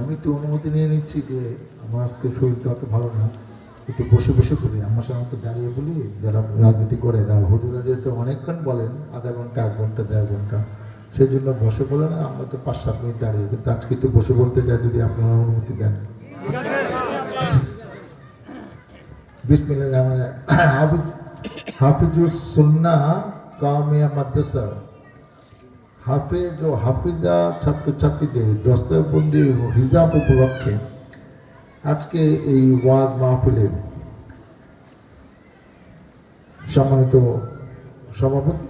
আমি একটু অনুমতি নিয়ে নিচ্ছি যে আমার আজকে শরীরটা অত ভালো না। একটু বসে বসে করি আমার তো দাঁড়িয়ে বলি, যারা রাজনীতি করে, না, হুজুরা যেহেতু অনেকক্ষণ বলেন, আধা ঘণ্টা, এক ঘণ্টা, দেড় ঘণ্টা, সেই জন্য বসে বলে না, আমরা তো পাঁচ, সাত মিনিট দাঁড়িয়ে, কিন্তু আজকে একটু বসে বলতে চাই, যদি আপনারা অনুমতি দেন। বিসমিল্লাহ হাফিজ, হাফিজুস সুন্না কামিয়া মাদ্রাসা। হাফেজ ও হাফিজা ছাত্রছাত্রীদের দস্তবন্দি ও হিজাব উপলক্ষে আজকে এই ওয়াজ মাহফিলে সম্মানিত সভাপতি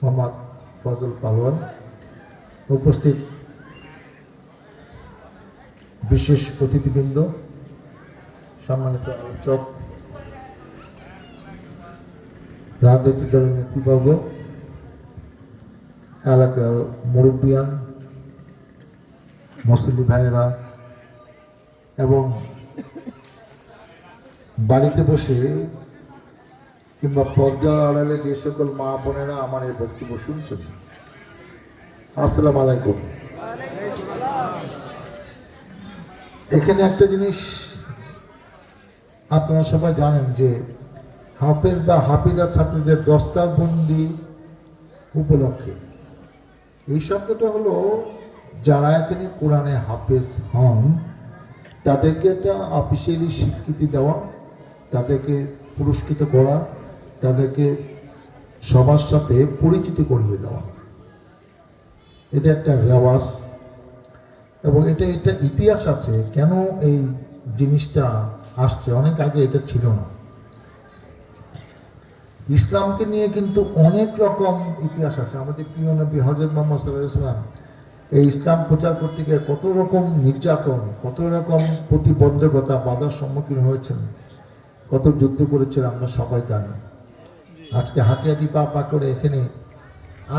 মোহাম্মদ ফজল পালোয়ান উপস্থিত বিশেষ অতিথিবৃন্দ, সম্মানিত আলোচক, রাজনৈতিক দলের নেতৃবর্গ এলাকার মুরব্বিয়ান মুসলিম ভাইয়েরা এবং বাড়িতে বসে কিংবা পর্দা আড়ালে যে সকল মা বোনেরা আমার এই বক্তব্য শুনছেন। আসসালাম আলাইকুম। এখানে একটা জিনিস আপনারা সবাই জানেন যে হাফেজ বা হাফিজা ছাত্রদের দস্তাবন্দি উপলক্ষে এই শব্দটা হলো, যারা এখানে কোরআনে হাফেজ হন, তাদেরকে একটা অফিসিয়ালি স্বীকৃতি দেওয়া, তাদেরকে পুরস্কৃত করা, তাদেরকে সবার সাথে পরিচিত করিয়ে দেওয়া। এটা একটা রেওয়াজ। এবং এটা একটা ইতিহাস আছে, কেন এই জিনিসটা আসছে? অনেক আগে এটা ছিল না। ইসলামকে নিয়ে কিন্তু অনেক রকম ইতিহাস আছে। আমাদের প্রিয় নবী হজরত মোহাম্মদ সাল্লাহ ইসলাম এই ইসলাম প্রচার করতে গিয়ে কত রকম নির্যাতন, কত রকম প্রতিবন্ধকতা বাধার সম্মুখীন হয়েছেন, কত যুদ্ধ করেছেন আমরা সবাই জানি। আজকে হাঁটি পা পা করে এখানে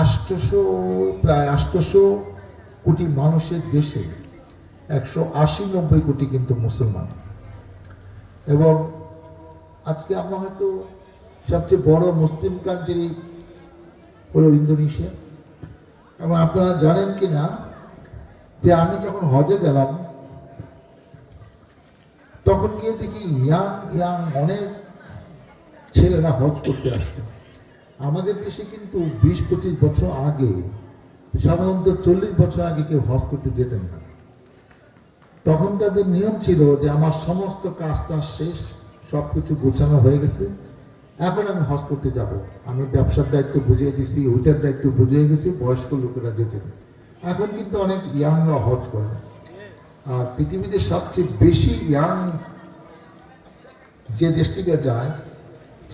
আষ্টশো প্রায় আষ্টশো কোটি মানুষের দেশে একশো আশি নব্বই কোটি কিন্তু মুসলমান। এবং আজকে আমরা হয়তো সবচেয়ে বড় মুসলিম কান্ট্রি হলো ইন্দোনেশিয়া। এবং আপনারা জানেন কি না যে আমি যখন হজে গেলাম, তখন গিয়ে দেখি ইয়াং ইয়াং অনেক ছেলেরা হজ করতে আসছে। আমাদের দেশে কিন্তু বিশ, পঁচিশ বছর আগে, সাধারণত চল্লিশ বছর আগে কেউ হজ করতে যেতেন না। তখন তাদের নিয়ম ছিল যে আমার সমস্ত কাজটা শেষ সব কিছু গোছানো হয়ে গেছে। এখন আমি হজ করতে যাব। আমি ব্যবসার দায়িত্ব বুঝিয়ে দিছি ওইটার দায়িত্ব বুঝিয়ে গেছি, বয়স্ক লোকেরা যেতে এখন কিন্তু অনেক ইয়াংরা হজ করে। আর পৃথিবীতে সবচেয়ে বেশি ইয়াং যে দেশ থেকে যায়,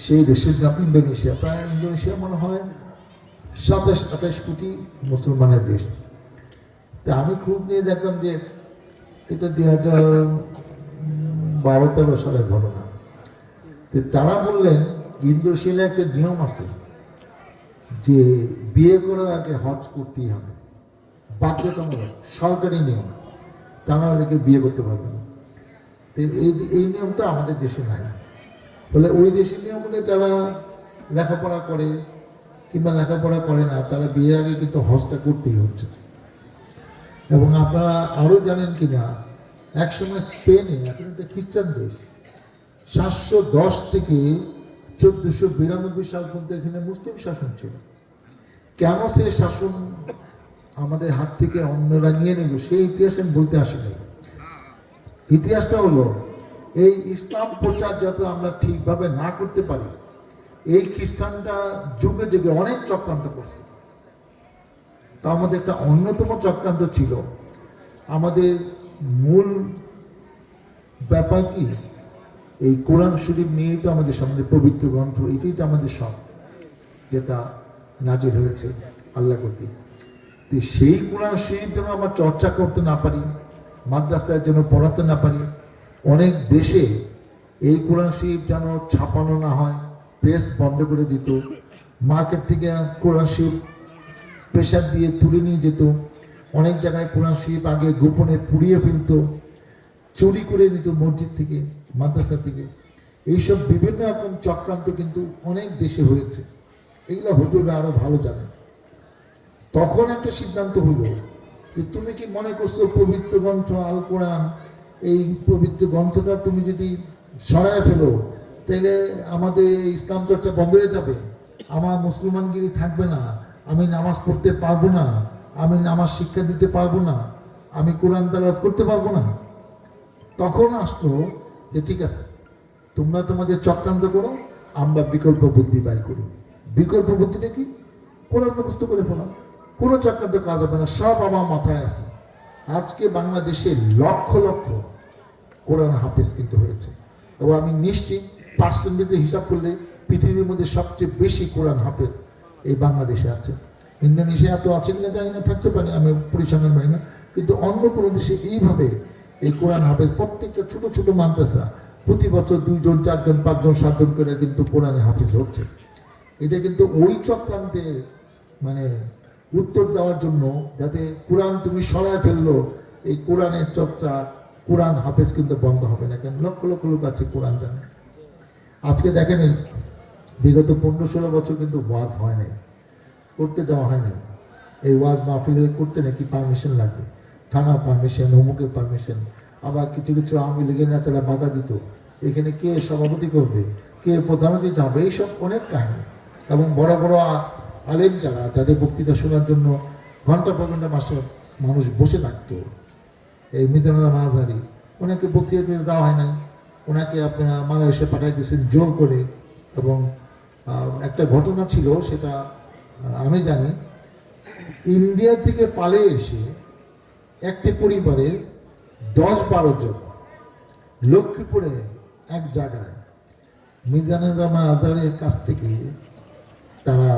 সেই দেশের নাম ইন্দোনেশিয়া। প্রায় ইন্দোনেশিয়া মনে হয় সাতাশ, আঠাশ কোটি মুসলমানের দেশ। তা আমি খোঁজ নিয়ে দেখলাম যে এটা দুই হাজার বারো তেরো সালের ঘটনা। তো তারা বললেন ইন্দোনেশিয়ার একটা নিয়ম আছে যে বিয়ে করার আগে হজ করতেই হবে। বাধ্যতামূলক, সরকারি নিয়ম। তা না হলে কেউ বিয়ে করতে পারবে না। এই এই নিয়মটা আমাদের দেশে নাই। ফলে ওই দেশের নিয়ম হলে যারা লেখাপড়া করে কিংবা লেখাপড়া করে না, তারা বিয়ের আগে কিন্তু হজটা করতেই হচ্ছে। এবং আপনারা আরও জানেন কি না একসময় স্পেনে, এখন একটা খ্রিস্টান দেশ, সাতশো দশ থেকে চোদ্দশো বিরানব্বই সাল পর্যন্ত এখানে মুসলিম শাসন ছিল। কেন সে শাসন আমাদের হাত থেকে অন্যরা নিয়ে নিল, সেই ইতিহাস আমি বলতে আসিনি ইতিহাসটা হলো, এই ইসলাম প্রচার যাতে আমরা ঠিকভাবে না করতে পারি, এই খ্রিস্টানটা যুগে যুগে অনেক চক্রান্ত করছে। তার মধ্যে একটা অন্যতম চক্রান্ত ছিল। আমাদের মূল ব্যাপার কি? এই কোরআন শরীফ নিয়েই তো আমাদের সামনে পবিত্র গ্রন্থ, এটাই তো আমাদের সব যেটা নাজির হয়েছে, আল্লাহ কর্তৃক। তো সেই কোরআন শরীফ যেন আমরা চর্চা করতে না পারি, মাদ্রাসায় যেন পড়াতে না পারি, অনেক দেশে এই কোরআন শরীফ যেন ছাপানো না হয়, প্রেস বন্ধ করে দিত, মার্কেট থেকে কোরআন শরীফ প্রেশার দিয়ে তুলে নিয়ে যেত, অনেক জায়গায় কোরআন শরীফ আগে গোপনে পুড়িয়ে ফেলতো চুরি করে নিত মসজিদ থেকে, মাদ্রাসা থেকে। এইসব বিভিন্ন রকম চক্রান্ত কিন্তু অনেক দেশে হয়েছে। এগুলো হুজুররা আরও ভালো জানেন। তখন একটা সিদ্ধান্ত হলো যে তুমি কি মনে করছ পবিত্র গ্রন্থ আল কোরআন? এই পবিত্র গ্রন্থটা তুমি যদি সরায় ফেলো, তাহলে আমাদের ইসলাম চর্চা বন্ধ হয়ে যাবে। আমার মুসলমানগিরি থাকবে না। আমি নামাজ পড়তে পারব না। আমি নামাজ শিক্ষা দিতে পারব না। আমি কোরআন তালাত করতে পারব না। তখন আসতো যে ঠিক আছে, তোমরা তোমাদের চক্রান্ত করো, আমরা বিকল্প বুদ্ধি বাই করি। বিকল্প বুদ্ধিটা কি? কোরআন মুখস্থ করে ফেলাম কোনো চক্রান্ত কাজ হবে না, সব আমার মাথায় আছে। আজকে বাংলাদেশে লক্ষ লক্ষ কোরআন হাফেজ কিন্তু হয়েছে। এবং আমি নিশ্চিত পার্সেন্টেজে হিসাব করলে পৃথিবীর মধ্যে সবচেয়ে বেশি কোরআন হাফেজ এই বাংলাদেশে আছে। ইন্দোনেশিয়া তো আছে কিনা জানি না, থাকতে পারে, আমি পরিসংখ্যান পাই না। কিন্তু অন্য কোনো দেশে এইভাবে এই কোরআন হাফেজ প্রত্যেকটা ছোট ছোট মাদ্রাসা প্রতি বছর দুইজন, চারজন, পাঁচজন, সাতজন করে কিন্তু কোরআনে হাফিজ হচ্ছে। এটা কিন্তু ওই চক্রান্তে মানে উত্তর দেওয়ার জন্য যাতে কোরআন তুমি সরায় ফেলল, এই কোরআনের চর্চা, কোরআন হাফেজ কিন্তু বন্ধ হবে না কেন? লক্ষ লক্ষ লোক আছে কোরআন জানে। আজকে দেখেন বিগত পনেরো ষোলো বছর কিন্তু ওয়াজ হয় নাই, করতে দেওয়া হয় নাই। এই ওয়াজ মাহফিলে করতে নাকি পারমিশন লাগবে? থানা পারমিশন অমুকের পারমিশন আবার কিছু কিছু আওয়ামী লীগের নেতারা বাধা দিত। এখানে কে সভাপতি করবে? কে প্রধান দিতে হবে এইসব অনেক কাহিনী। এবং বড় বড় আলেম যারা, যাদের বক্তৃতা শোনার জন্য ঘণ্টা পর ঘণ্টা মাসে মানুষ বসে থাকতো। এই মিজানুল্লাহ মাহাজারি ওনাকে বক্তৃতা দিতে দেওয়া হয় নাই। ওনাকে আপনার মালয়েশিয়া পাঠিয়ে দিয়েছেন জোর করে। এবং একটা ঘটনা ছিল, সেটা আমি জানি। ইন্ডিয়া থেকে পালিয়ে এসে একটি পরিবারে দশ বারো জন। লক্ষ্মীপুরে এক জায়গায়। মিজানুর রহমান আজহারের কাছ থেকে তারা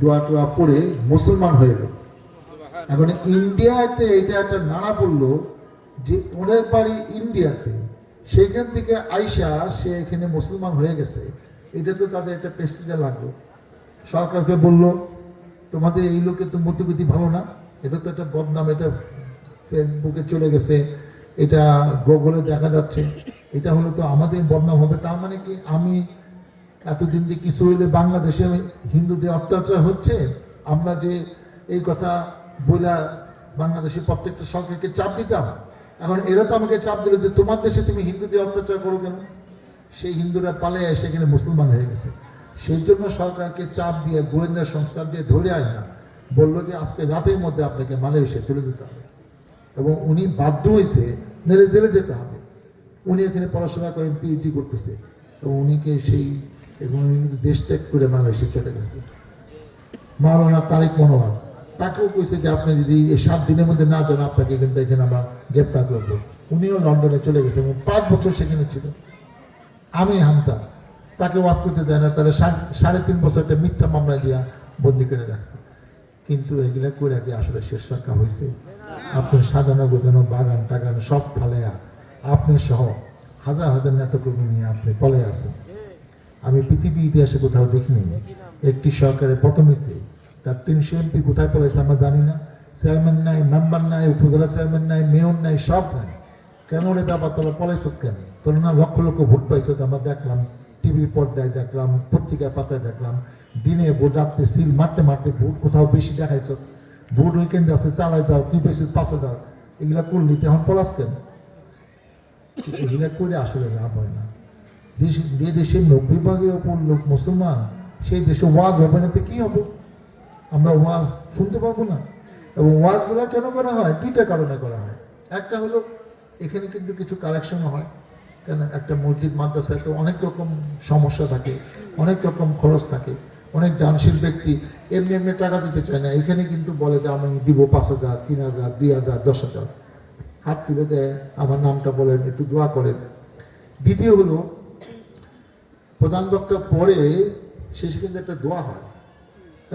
দোয়া টোয়া পড়ে মুসলমান হয়ে গেল। এখন ইন্ডিয়াতে এটা একটা নাড়া পড়ল যে ওদের বাড়ি ইন্ডিয়াতে। সেখান থেকে আইসা সে এখানে মুসলমান হয়ে গেছে। এটা তো তাদের একটা প্রেস্টিজে লাগল। সরকারকে বলল, তোমাদের এই লোকের তো মতিগতি ভালো না। এটা তো একটা বদনাম, এটা ফেসবুকে চলে গেছে, এটা গুগলে দেখা যাচ্ছে, এটা হলো তো আমাদের বদনাম হবে। তার মানে কি? আমি এতদিন যে কিছু হইলে বাংলাদেশে হিন্দুদের অত্যাচার হচ্ছে, আমরা যে এই কথা বইলা বাংলাদেশের প্রত্যেকটা সরকারকে চাপ দিতাম, এখন এরা তো আমাকে চাপ দিল যে তোমার দেশে তুমি হিন্দুদের অত্যাচার করো কেন? সেই হিন্দুরা পালিয়ে এসে এখানে মুসলমান হয়ে গেছে। সেই জন্য সরকারকে চাপ দিয়ে গোয়েন্দা সংস্থা দিয়ে ধরে আয় না বলল যে আজকে রাতের মধ্যে আপনাকে মালয়েশিয়া চলে যেতে হবে। এবং উনি বাধ্য হয়েছে নেড়ে জেলে যেতে হবে। উনি এখানে পড়াশোনা করেন পিএইচডি করতেছে এবং উনিকে সেই এবং কিন্তু দেশ ত্যাগ করে মালয়েশিয়া চলে গেছে। মাওলানা তারিক মনোয়ার, তাকেও কইছে যে আপনি যদি এই সাত দিনের মধ্যে না যান, আপনাকে কিন্তু এখানে আমরা গ্রেপ্তার করব। উনিও লন্ডনে চলে গেছে এবং পাঁচ বছর সেখানে ছিল। আমি হামসা তাকে ওয়াজ করতে দেয় না, তাহলে সাড়ে তিন বছর একটা মিথ্যা মামলা দিয়া বন্দি করে রাখছে। কিন্তু এগুলা করে কি আসলে শেষ রক্ষা হয়েছে আপনি সাজানো গোজানো বাগান টাগান সব ফালেয়া আপনি সহ হাজার হাজার নেতাকর্মী নিয়ে আপনি পলে আছেন। আমি পৃথিবী ইতিহাসে কোথাও দেখিনি। একটি সরকারের প্রথম হয়েছে তার তিনশো এমপি কোথায় পড়েছে আমরা জানি না। চেয়ারম্যান নাই, মেম্বার নাই, উপজেলা চেয়ারম্যান নাই, মেয়র নাই, সব নাই। কেন রে ব্যাপার তোরা পলাইছিস কেন? তোর না লক্ষ লক্ষ ভোট পাইছিস, আমরা দেখলাম, টিভির পর্দায় দেখলাম, পত্রিকার পাতায় দেখলাম দিনে ভোট রাত্রে সিল মারতে মারতে ভোট কোথাও বেশি দেখাইছ। ভোট উইকেন্ড আছে চালাই যাও, তুই বেশি পাঁচ হাজার এগুলা করলি তো এখন পলাস কেন? এগুলা করে আসলে লাভ হয় না। যে দেশে নব্বই ভাগের ওপর লোক মুসলমান, সেই দেশে ওয়াজ হবে না তো কি হবে? আমরা ওয়াজ শুনতে পারব না। এবং ওয়াজগুলো কেন করা হয়? দুইটা কারণে করা হয়। একটা হলো, এখানে কিন্তু কিছু কালেকশনও হয়। কেন? একটা মসজিদ, মাদ্রাসায় তো অনেক রকম সমস্যা থাকে, অনেক রকম খরচ থাকে। অনেক দানশীল ব্যক্তি, এমনি এমনি টাকা দিতে চায় না। এখানে কিন্তু বলে যে, আমি দিব পাঁচ হাজার, তিন হাজার, দুই হাজার, দশ হাজার। হাত তুলে দেয়, আমার নামটা বলেন, একটু দোয়া করেন। দ্বিতীয় হলো, প্রধান বক্তা পরে শেষে কিন্তু একটা দোয়া হয়।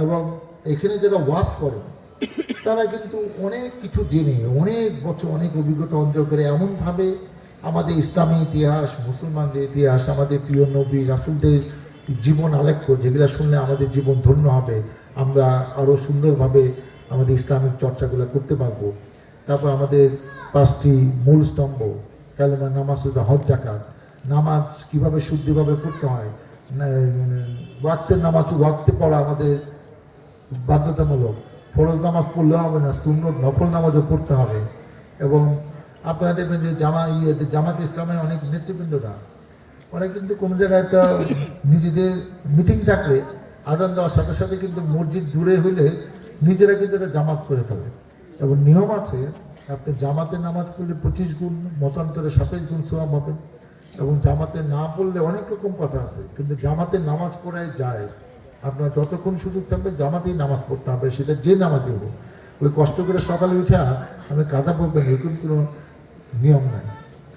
এবং এখানে যারা ওয়াজ করে, তারা কিন্তু অনেক কিছু জেনে, অনেক বছর, অনেক অভিজ্ঞতা অর্জন করে। এমনভাবে আমাদের ইসলামী ইতিহাস, মুসলমানদের ইতিহাস, আমাদের প্রিয় নবী, রাসুলদের জীবন আলেখ্য, যেগুলো শুনলে আমাদের জীবন ধন্য হবে, আমরা আরও সুন্দরভাবে আমাদের ইসলামিক চর্চাগুলো করতে পারব। তারপর আমাদের পাঁচটি মূল স্তম্ভ, কালেমা, নামাজ হজ জাকাত নামাজ কীভাবে শুদ্ধিভাবে পড়তে হয়? মানে ওয়াক্তের নামাজ, ওয়াক্তে পড়া আমাদের বাধ্যতামূলক। ফরজ নামাজ পড়লেও হবে না, সুন্নত, নফল নামাজও পড়তে হবে। এবং আপনারা দেখবেন যে জামা ইয়ে জামাত ইসলামের অনেক নেতৃবৃন্দরা ওরা কিন্তু কোনো জায়গায় একটা নিজেদের মিটিং থাকলে আজান দেওয়ার সাথে সাথে কিন্তু মসজিদ দূরে হইলে নিজেরা কিন্তু এটা জামাত করে ফেলে। এবং নিয়ম আছে, আপনি জামাতে নামাজ পড়লে পঁচিশ গুণ, মতান্তরে সাতাইশ গুণ সোয়াব হবে। এবং জামাতে না পড়লে অনেক রকম কথা আছে, কিন্তু জামাতে নামাজ পড়ায় যায় আপনার যতক্ষণ সুযোগ থাকবে জামাতেই নামাজ পড়তে হবে, সেটা যে নামাজই হোক। ওই কষ্ট করে সকালে উঠা আমি কাজা পড়বেন, এরকম কোনো নিয়ম নাই।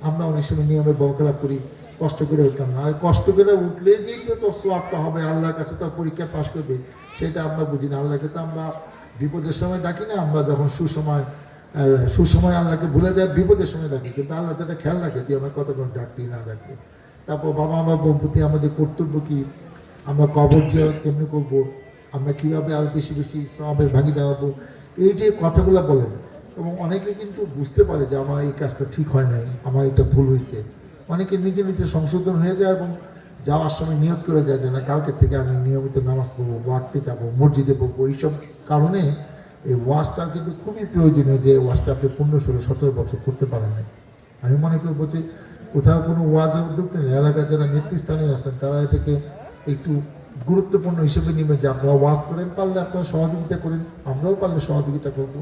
আমরা অনেক সময় নিয়মে বরখেলাপ করি কষ্ট করে উঠলাম না। কষ্ট করে উঠলে যে তো সোয়াবটা হবে, আল্লাহর কাছে তো পরীক্ষা পাশ করবে, সেটা আমরা বুঝি না। আল্লাহকে তো আমরা বিপদের সময় ডাকি না, আমরা যখন সুসময় সুসময় আল্লাহকে ভুলে যায় বিপদের সময় ডাকি। কিন্তু আল্লাহ তো একটা খেয়াল রাখে, তুই আমার কতক্ষণ ডাকতি, না ডাকতি। তারপর বাবা আমার বোন আমাদের কর্তব্য কি? আমরা কবর জিয়ারত কেমনি করব? আমরা কীভাবে আরও বেশি বেশি সবের ভাগি হব? এই যে কথাগুলো বলেন, এবং অনেকে কিন্তু বুঝতে পারে যে আমার এই কাজটা ঠিক হয় নাই, আমার এটা ভুল হয়েছে। অনেকে নিজে নিজে সংশোধন হয়ে যায় এবং যাওয়ার সময় নিয়ত করে যায় যে, না, কালকে থেকে আমি নিয়মিত নামাজ পড়ব ওয়ার্ডতে যাব, মসজিদে পড়ব। এইসব কারণে এই ওয়াজটা কিন্তু খুবই প্রয়োজনীয় যে ওয়াজটা আপনি পনেরো, ষোলো, সতেরো বছর করতে পারেন না আমি মনে করি বলছি, কোথাও কোনো ওয়াজের উদ্যোগ নেই এলাকায় যারা নেতৃস্থানীয় আছেন, তারা এটাকে একটু গুরুত্বপূর্ণ হিসেবে নেবেন যে, আপনারা ওয়াজ করেন, পারলে আপনারা সহযোগিতা করেন, আমরাও পারলে সহযোগিতা করব।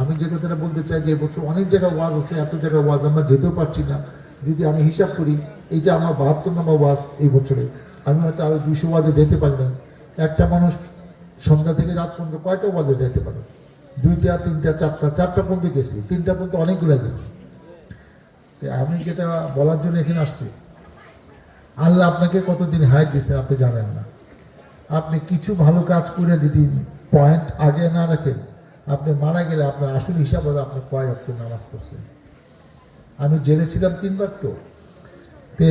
আমি যে কথাটা বলতে চাই যে, এবছর অনেক জায়গায় ওয়াজ আছে, এত জায়গায় ওয়াজ আমরা যেতেও পারছি না। যদি আমি হিসাব করি, এইটা আমার বাহাত্তর নম্বর ওয়াজ এই বছরে। আমি হয়তো আরও দুশো ওয়াজে যেতে পারি না একটা মানুষ সন্ধ্যা থেকে রাত পর্যন্ত কয়টা ওয়াজে যেতে পারে? দুইটা, তিনটা, চারটা চারটা পর্যন্ত গেছি। তিনটা পর্যন্ত অনেকগুলো গেছি। তো আমি যেটা বলার জন্য এখানে আসছি, আল্লাহ আপনাকে কতদিন হায়াত দিচ্ছে আপনি জানেন না। আপনি কিছু ভালো কাজ করে যদি পয়েন্ট আগে না রাখেন, আপনি মারা গেলে আপনার আসল হিসাব আপনি কয় অক্ট নামাজ পড়ছেন। আমি জেলে ছিলাম তিনবার তো। তে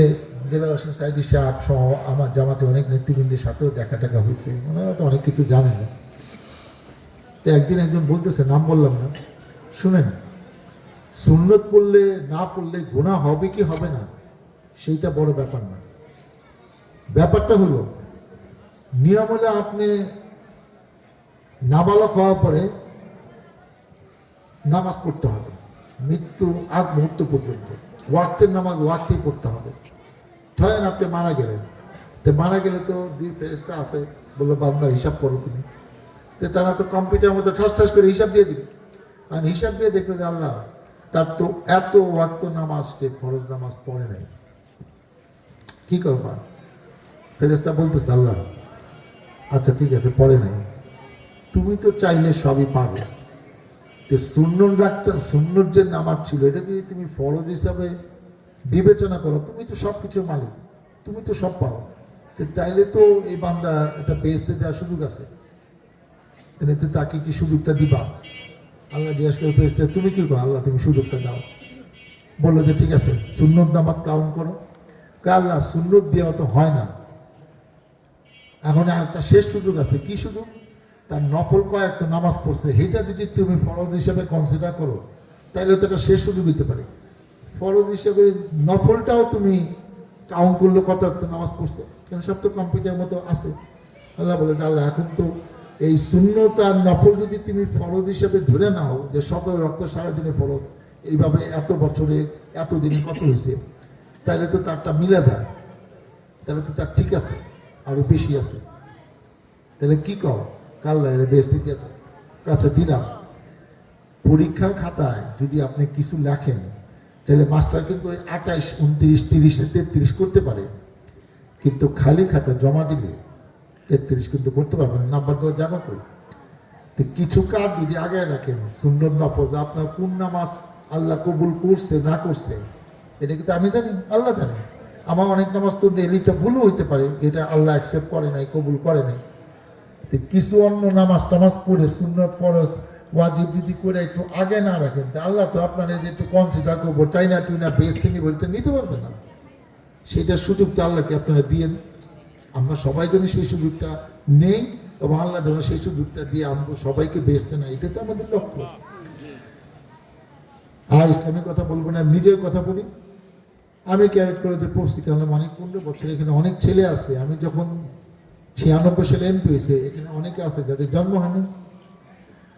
জেলা সাইদি সাহেব সহ আমার জামাতে অনেক নেতৃবৃন্দের সাথেও দেখা টাকা হয়েছে। ওনারা তো অনেক কিছু জানে না তো একদিন একজন বলতেছে, নাম বললাম না। শুনেন, সুন্নত পড়লে, না পড়লে গুণা হবে কি হবে না, সেইটা বড় ব্যাপার না। ব্যাপারটা হলো, নিয়ম হলে আপনি নাবালক হওয়ার পরে নামাজ পড়তে হবে। মৃত্যু আগ মুহূর্ত পর্যন্ত। ওয়াক্তের নামাজ ওয়াক্তেই পড়তে হবে। ধরেন আপনি মারা গেলেন। তো মারা গেলে তো দুই ফেরেস্তা আছে, বলল, বান্দা, হিসাব করো তুমি। তো তারা তো কম্পিউটার মতো ঠাস ঠাস করে হিসাব দিয়ে দিবে। আর হিসাব দিয়ে দেখবে যে আল্লাহ, তার তো এত ওয়াক্ত নামাজ যে ফরজ নামাজ পড়ে নাই। কি করবা? ফেরেস্তা বলতেছে, আল্লাহ আচ্ছা ঠিক আছে, পড়ে নাই। তুমি তো চাইলে সবই পারবে তো সুন্নত ডাক্তার সুন্নত যে নামাজ ছিল, এটা যদি তুমি ফরজ হিসাবে বিবেচনা করো, তুমি তো সব কিছুর মালিক, তুমি তো সব পাও। তো চাইলে তো এই বান্দা এটা বেসতে দেওয়ার সুযোগ আছে। তাহলে তো তাকে কি সুযোগটা দিবা? আল্লাহ জিজ্ঞেস করে ফেসতে তুমি কি করো? আল্লাহ তুমি সুযোগটা দাও। বলল যে ঠিক আছে, সুন্নত নামাজ কাউন্ট করো। আল্লাহ, সুন্নত দেওয়া তো হয় না। এখন একটা শেষ সুযোগ আছে। কি সুযোগ? তার নফল কয়েকটা নামাজ পড়ছে সেটা যদি তুমি ফরজ হিসেবে কনসিডার করো তাহলে তো এটা শেষ সুযোগ দিতে পারে। ফরজ হিসেবে নফলটাও তুমি কাউন্ট করলে কত একটা নামাজ পড়ছে। কেন সব তো কম্পিউটার মতো আছে। আল্লাহ বলে আল্লাহ এখন তো এই শূন্যতা নফল যদি তুমি ফরজ হিসেবে ধরে নাও, যে সকল রক্ত সারাদিনে ফরজ, এইভাবে এত বছরে, এত দিনে কত হয়েছে তাহলে তো তারটা মিলে যায়। তাহলে তো তার ঠিক আছে, আরও বেশি আছে। তাহলে কি কর দিয়ে দাও। আচ্ছা দিলাম। পরীক্ষার খাতায় যদি আপনি কিছু লেখেন, তাহলে মাস্টার কিন্তু ওই আঠাইশ, উনত্রিশ, তিরিশ, তেত্রিশ করতে পারে। কিন্তু খালি খাতা জমা দিলে তেত্রিশ কিন্তু করতে পারবেন নাম্বার দেওয়ার জায়গা কই তো কিছু কাজ যদি আগে রাখেন সুন্দর নফজ, আপনার কোন নামাজ আল্লাহ কবুল করছে, না করছে, এটা কিন্তু আমি জানি, আল্লাহ জানি। আমার অনেক নামাজ তো ডেলিটা ভুলও হইতে পারে, যেটা আল্লাহ অ্যাকসেপ্ট করে নাই, কবুল করে নাই। কিছু অন্য নামাজ টামাজ পড়ে সুন্নত ফরজ ওয়াজিব যদি করে একটু আগে না রাখেন, তা আল্লাহ তো আপনার যে একটু কনসিডার করব, টাইনা টুইনা বেশ তিনি বলতে নিতে পারবেন না। সেটার সুযোগ তো আল্লাহকে আপনারা দিয়েন। আমরা সবাই যেন সেই সুযোগটা নেই এবং আল্লাহ যেন সেই সুযোগটা দিয়ে আমরা সবাইকে বেচতে না, এটা তো আমাদের লক্ষ্য। আর ইসলামের কথা বলব না, নিজের কথা বলি। আমি ক্যারেট কলেজে পড়ছি কারণ অনেক পনেরো বছর এখানে অনেক ছেলে আছে। আমি যখন ছিয়ানব্বই সালে এমপি হয়েছে, এখানে অনেকে আছে যাদের জন্ম হয়নি।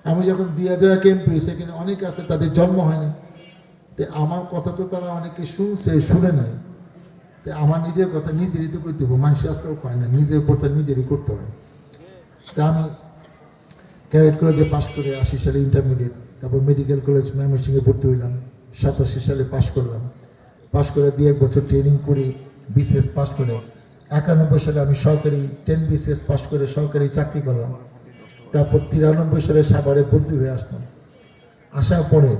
আমি যখন দুই হাজার এক এমপি এখানে অনেক আছে তাদের জন্ম হয়নি। তো আমার কথা তো তারা অনেকে শুনছে, শুনে নাই তো আমার নিজের কথা নিজেরই তো করতে হবে, মানুষ আসতেও পায় না, নিজের কথা নিজেরই করতে হয়। তা আমি ক্যারেট কলেজে পাশ করে আশি সালে ইন্টারমিডিয়েট তারপর মেডিকেল কলেজ ময়মনসিংহে ভর্তি হইলাম, সাতাশি সালে পাশ করলাম। পাশ করে দিয়ে এক বছর ট্রেনিং করে বিসিএস পাশ করে একানব্বই সালে আমি সরকারি টেন বিসিএস পাশ করে সরকারি চাকরি করলাম। তারপর তিরানব্বই সালে সাভারে বদলি হয়ে আসলাম। আসার পরে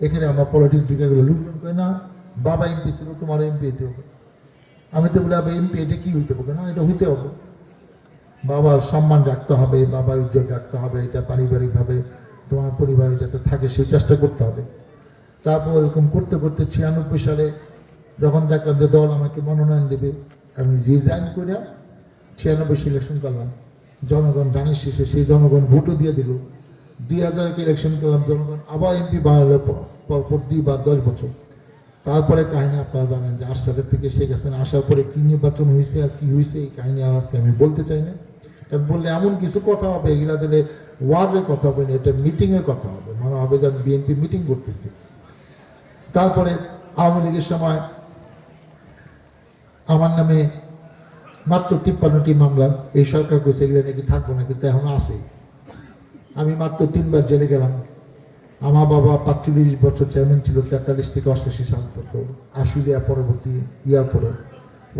এখানে আমার পলিটিক্স দিকে গেলো লোকজন কয়, না, বাবা এমপি ছিল তোমার এমপি হতে হবে। আমি তো বলি আবার এমপি এটা কি হইতে হবে? না, এটা হইতে হবে। বাবার সম্মান রাখতে হবে বাবা ইজ্জত রাখতে হবে, এটা পারিবারিকভাবে তোমার পরিবারে যাতে থাকে, সেই চেষ্টা করতে হবে। তারপর এরকম করতে করতে ছিয়ানব্বই সালে যখন দেখলাম যে দল আমাকে মনোনয়ন দেবে আমি রিজাইন করে ছিয়ানব্বই ইলেকশন করলাম। জনগণ দানের শেষে সেই জনগণ ভোটও দিয়ে দিল। দুই হাজার এক ইলেকশন করলাম, জনগণ আবার এমপি বানালো প- পরপর দুই বা দশ বছর। তারপরে কাহিনী আপনারা জানেন যে আশাদের থেকে শেখ হাসিনা আসার পরে কি নির্বাচন হয়েছে আর কি হয়েছে এই কাহিনী আজকে আমি বলতে চাই না। কারণ বললে এমন কিছু কথা হবে, এগুলা দিলে ওয়াজের কথা হবে না, এটা মিটিংয়ের কথা হবে। মনে হবে যে বিএনপি মিটিং করতেছি। তারপরে আওয়ামী লীগের সময় আমার নামে মাত্র তিপ্পান্নটি মামলা, এই সরকার কইছে এগুলো নাকি থাকব না, কিন্তু এখন আছে। আমি মাত্র তিনবার জেলে গেলাম। আমার বাবা পাঁচচল্লিশ বছর চেয়ারম্যান ছিল, তেতাল্লিশ থেকে অষ্টাশি সাল পর্যন্ত, আশুলিয়া পরবর্তী ইয়ার পরে।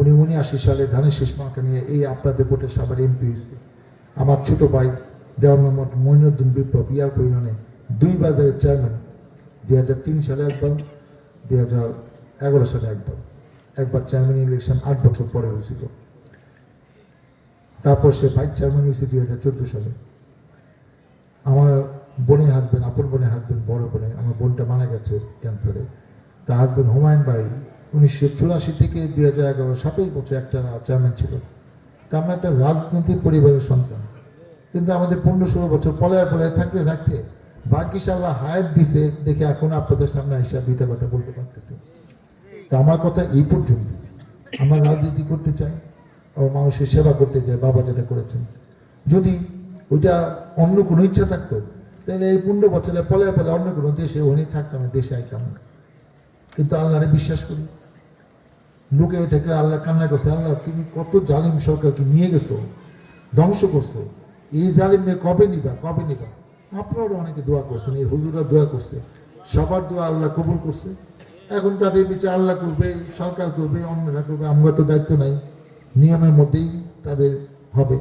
উনি উনিআশি সালে ধানের শেষ মার্কা নিয়ে এই আপনাদের ভোটে সাবার এমপি হয়েছে। আমার ছোট ভাই, দেওয়ার মোহাম্মদ মইনুদ্দিন বিপ্লব, ইয়ার পরিমাণে দুই বাজারের চেয়ারম্যান, দুই হাজার তিন সালে একবার, দুই হাজার এগারো সালে একবার। একবার চেয়ারম্যান ইলেকশন আট বছর পরে হয়েছিল। তারপর সে ভাইস চেয়ারম্যান হয়েছে দুই হাজার চোদ্দ সালে। আমার বোনের হাজবেন্ড আপন বোনের হাজবেন্ড বড় বোনে আমার বোনটা মারা গেছে ক্যান্সারে তার হাজবেন্ড হুমায়ুন ভাই, উনিশশো চুরাশি থেকে দুই হাজার এগারো সাতাশ বছর একটা চেয়ারম্যান ছিল। তা আমরা একটা রাজনৈতিক পরিবারের সন্তান। কিন্তু আমাদের পনেরো ষোলো বছর পলায় পলায় থাকতে থাকতে বাকি আল্লাহ হায়াত দিছে, দেখে এখন আপনাদের সামনে এসে দুইটা কথা বলতে পারতেছি। তা আমার কথা এই পর্যন্ত। আমরা রাজনীতি করতে চাই ও মানুষের সেবা করতে চাই বাবা যেটা করেছেন। যদি ওইটা অন্য কোনো ইচ্ছা থাকতো, তাহলে এই পনেরো বছরে পলে পলে অন্য কোনো দেশে উনি থাকতাম না দেশে আইতাম না। কিন্তু আল্লাহরে বিশ্বাস করি। লোকে থেকে আল্লাহ কান্না করছে, আল্লাহ তুমি কত জালিম সরকারকে নিয়ে গেছো, ধ্বংস করছ। এই জালিমে কবে নিবা কবে নিবা? আপনারা অনেকে দোয়া করছেন, এই হুজুরা দোয়া করছে। সবার দোয়া আল্লাহ কবুল করছে। এখন তাদের বিচার আল্লাহ করবে, সরকার করবে, অন্যরা করবে, আমরা তো দায়িত্ব নাই। নিয়মের মধ্যেই তাদের হবে।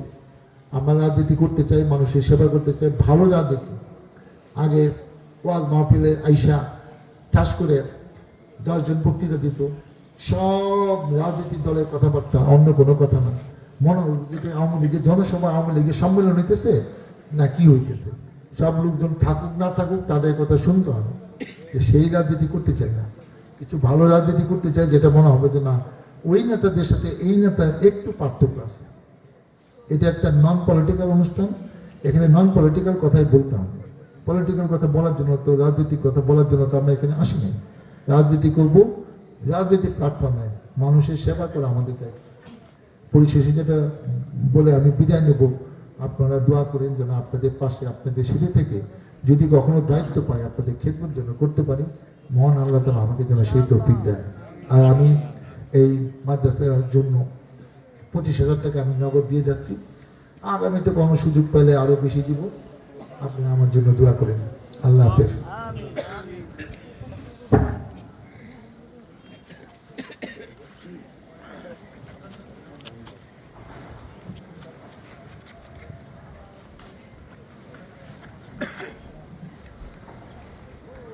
আমরা রাজনীতি করতে চাই, মানুষের সেবা করতে চাই, ভালো রাজনীতি। আগে ওয়াজ মাহফিলে আইসা ঠাস করে দশজন বক্তৃতা দিত। সব রাজনৈতিক দলের কথাবার্তা, অন্য কোনো কথা না। মনে যে আওয়ামী লীগের জনসভা আওয়ামী লীগের সম্মেলন হইতেছে না কি হইতেছে? সব লোকজন থাকুক, না থাকুক, তাদের কথা শুনতে হবে। সেই রাজনীতি করতে চাই না। কিছু ভালো রাজনীতি করতে চাই যেটা মনে হবে যে না, ওই নেতাদের সাথে এই নেতার একটু পার্থক্য আছে। এটা একটা নন পলিটিক্যাল অনুষ্ঠান, এখানে নন পলিটিক্যাল কথাই বলতে হবে। পলিটিক্যাল কথা বলার জন্য তো, রাজনৈতিক কথা বলার জন্য তো আমরা এখানে আসিনি। রাজনীতি করব রাজনীতি প্ল্যাটফর্মে মানুষের সেবা করা আমাদের দায়িত্ব পরিশেষে যেটা বলে আমি বিদায় নেব, আপনারা দোয়া করেন যেন আপনাদের পাশে, আপনাদের সাথে থেকে যদি কখনো দায়িত্ব পাই আপনাদের খেদমত জন্য করতে পারি, মহান আল্লাহ তালা আমাকে যেন সেই তৌফিক দেয় আর আমি এই মাদ্রাসার জন্য পঁচিশ হাজার টাকা আমি নগদ দিয়ে যাচ্ছি। আগামীতে কোনো সুযোগ পেলে আরও বেশি দিব। আপনি আমার জন্য দোয়া করেন। আল্লাহ হাফেজ।